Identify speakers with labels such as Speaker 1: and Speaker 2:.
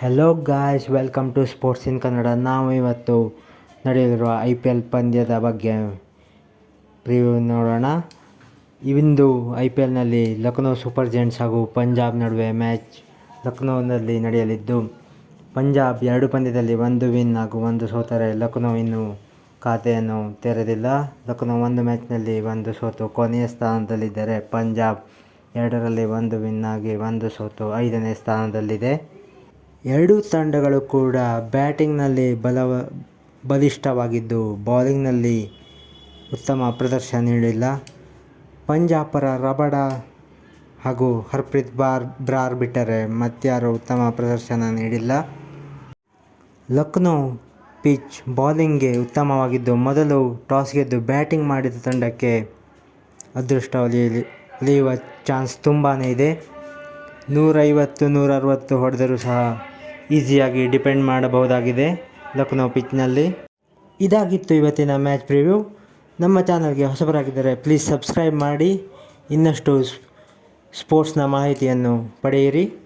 Speaker 1: Hello guys welcome to sports in Kannada ನಾವು ಇವತ್ತು ನಡೆಯಲಿರುವ ಐ ಪಿ ಎಲ್ ಪಂದ್ಯದ ಬಗ್ಗೆ ಪ್ರಿವ್ಯೂ ನೋಡೋಣ. ಇಂದು ಐ ಪಿ ಎಲ್ನಲ್ಲಿ ಲಕ್ನೋ ಸೂಪರ್ ಜೆಂಟ್ಸ್ ಹಾಗೂ ಪಂಜಾಬ್ ನಡುವೆ ಮ್ಯಾಚ್ ಲಕ್ನೋನಲ್ಲಿ ನಡೆಯಲಿದ್ದು, ಪಂಜಾಬ್ ಎರಡು ಪಂದ್ಯದಲ್ಲಿ ಒಂದು ವಿನ್ ಹಾಗೂ ಒಂದು ಸೋತರೆ. ಲಕ್ನೋ ಇನ್ನೂ ಖಾತೆಯನ್ನು ತೆರೆದಿಲ್ಲ. ಲಕ್ನೋ ಒಂದು ಮ್ಯಾಚ್ನಲ್ಲಿ ಒಂದು ಸೋತು ಕೊನೆಯ ಸ್ಥಾನದಲ್ಲಿದ್ದರೆ ಪಂಜಾಬ್ ಎರಡರಲ್ಲಿ ಒಂದು ವಿನ್ ಆಗಿ ಒಂದು ಸೋತು ಐದನೇ ಸ್ಥಾನದಲ್ಲಿದೆ. ಎರಡೂ ತಂಡಗಳು ಕೂಡ ಬ್ಯಾಟಿಂಗ್ನಲ್ಲಿ ಬಲವ, ಬಲಿಷ್ಠವಾಗಿದ್ದು ಬೌಲಿಂಗ್ನಲ್ಲಿ ಉತ್ತಮ ಪ್ರದರ್ಶನ ನೀಡಿಲ್ಲ. ಪಂಜಾಬರ ರಬಡ ಹಾಗೂ ಹರ್ಪ್ರೀತ್ ಬಾರ್, ಬ್ರಾರ್ ಬಿಟ್ಟರೆ ಮತ್ಯಾರು ಉತ್ತಮ ಪ್ರದರ್ಶನ ನೀಡಿಲ್ಲ. ಲಕ್ನೋ ಪಿಚ್ ಬೌಲಿಂಗ್ಗೆ ಉತ್ತಮವಾಗಿದ್ದು ಮೊದಲು ಟಾಸ್ ಗೆದ್ದು ಬ್ಯಾಟಿಂಗ್ ಮಾಡಿದ ತಂಡಕ್ಕೆ ಅದೃಷ್ಟ ಒಲಿಯಲಿ ಚಾನ್ಸ್ ತುಂಬಾ ಇದೆ. ನೂರೈವತ್ತು ನೂರ ಅರವತ್ತು ಹೊಡೆದರೂ ಸಹ ಈಸಿಯಾಗಿ ಡಿಪೆಂಡ್ ಮಾಡಬಹುದಾಗಿದೆ. ಲಕ್ನೋ ಪಿಚ್ನಲ್ಲಿ. ಇದಾಗಿತ್ತು ಇವತ್ತಿನ ಮ್ಯಾಚ್ ಪ್ರಿವ್ಯೂ. ನಮ್ಮ ಚಾನಲ್ಗೆ ಹೊಸಬರಾಗಿದ್ದರೆ ಪ್ಲೀಸ್ ಸಬ್ಸ್ಕ್ರೈಬ್ ಮಾಡಿ. ಇನ್ನಷ್ಟು ಸ್ಪೋರ್ಟ್ಸ್ನ ಮಾಹಿತಿಯನ್ನು ಪಡೆಯಿರಿ.